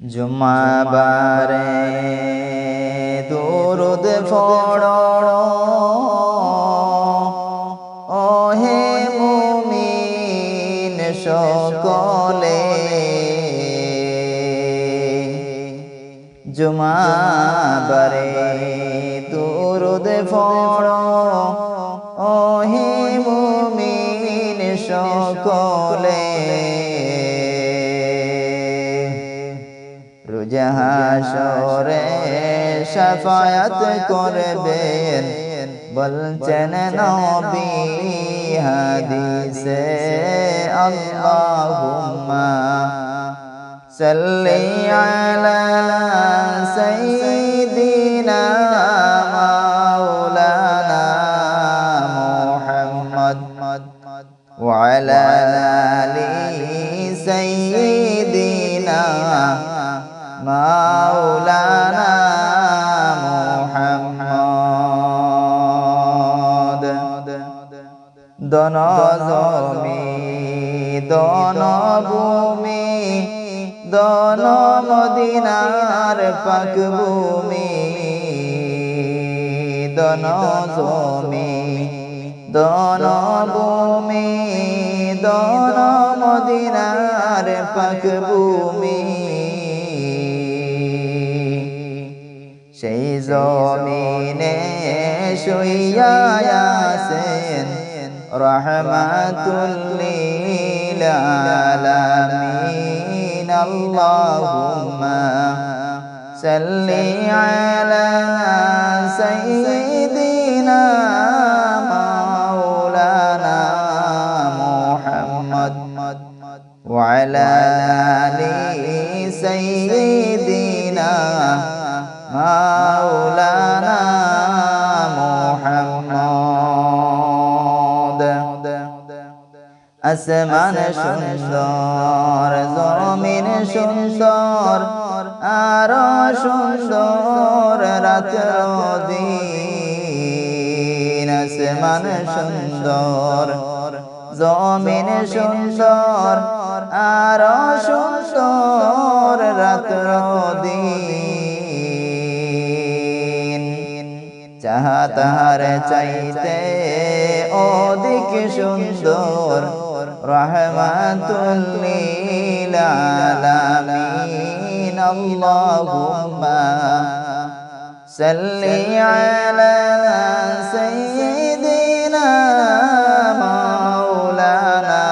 জুমাবারে দুরুদ ফড় ও হে মুমিন সকলে জুমাবারে দুরুদ ফড় ও হে মুমিন সকলে রুজাহাসরে শফায়াত করবেন। বলছেন নবী হাদিসে আল্লাহুম্মা সাল্লি আলা সাইয়্যিদিনা মাওলানা মোহাম্মদ। দন জমি, দন ভূমি, দন মদিনার পাক ভূমি, দন জমি, দন ভূমি মদিনার পাক زومين شويا ياسين رحمة للعالمين اللهم سل على سيدنا مولانا محمد وعلى آل سيدنا محمد مولانا محمد আসমান সুন্দর জমিন সুন্দর আর সুন্দর রাত দিন আসমান সুন্দর জমিন সুন্দর আর সুন্দর রাত দিন তাহার চাইতে অধিক সুন্দর। রহমাতুল নীল আলামিন, আল্লাহুম্মা সাল্লি আলা সাইয়্যিদিনা মাওলানা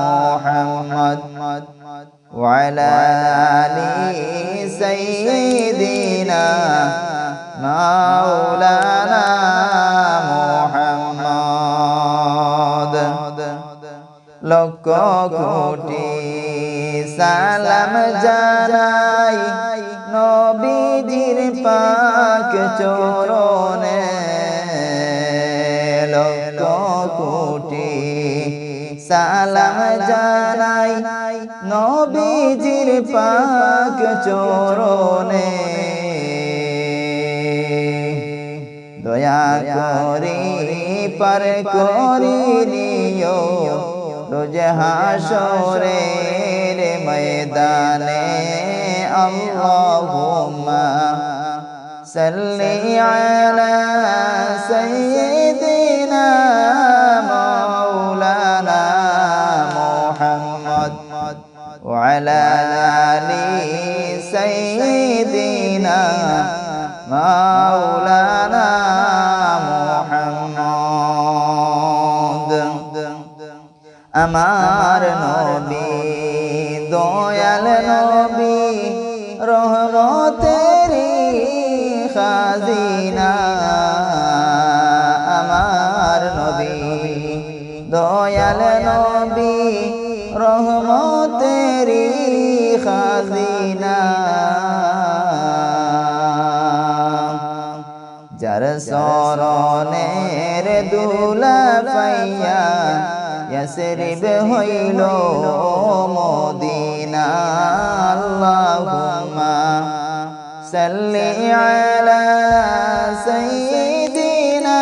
মুহাম্মদ ওয়া আলা আলি সাইয়্যিদিনা কোটি সালাম জানাই নবীজির পাক চরণে। কোটি সালাম জানাই নবীজির পাক চরণে। দয়া করি, পার করি নিও تجھا شورير ميدان اللهم صلي على سيدنا مولانا محمد وعلى آل سيدنا مولانا দয়াল নবী রহমতেরি খাজিনা আমার নবী। দয়াল নবী রহমতেরি খাজিনা। যার সরণের দুলা পাইয়া ইয়াসরিব হইল মদিনা আল্লাহুম্মা সাল্লি আলা সাইয়্যিদিনা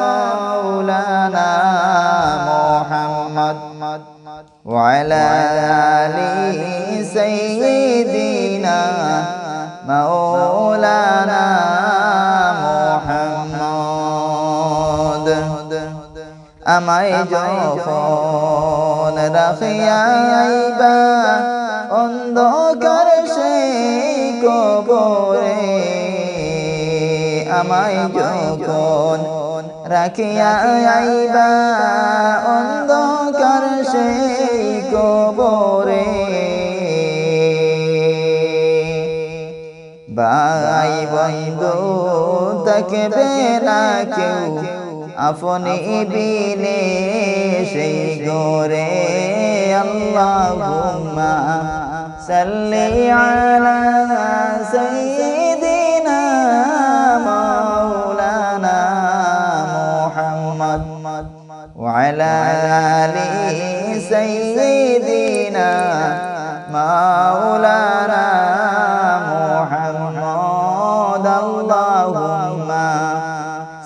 মাওলানা মুহাম্মদ وعلى آل سيدنا مولانا আমায় যখন রাখিয়াইবা অন্ধকার সেই কবরে আমায় যখন রাখিয়াইবা অন্ধকার সেই কবরে বাই বন্ধু থাকবে না কেউ আপনি বিনে সেই গোরে আল্লাহুম্মা সাল্লি আলা সাইয়্যিদিনা মাওলানা মুহাম্মদ ওয়া আলা আলি সাইয়্যিদিনা মাওলানা মুহাম্মদ আল্লাহ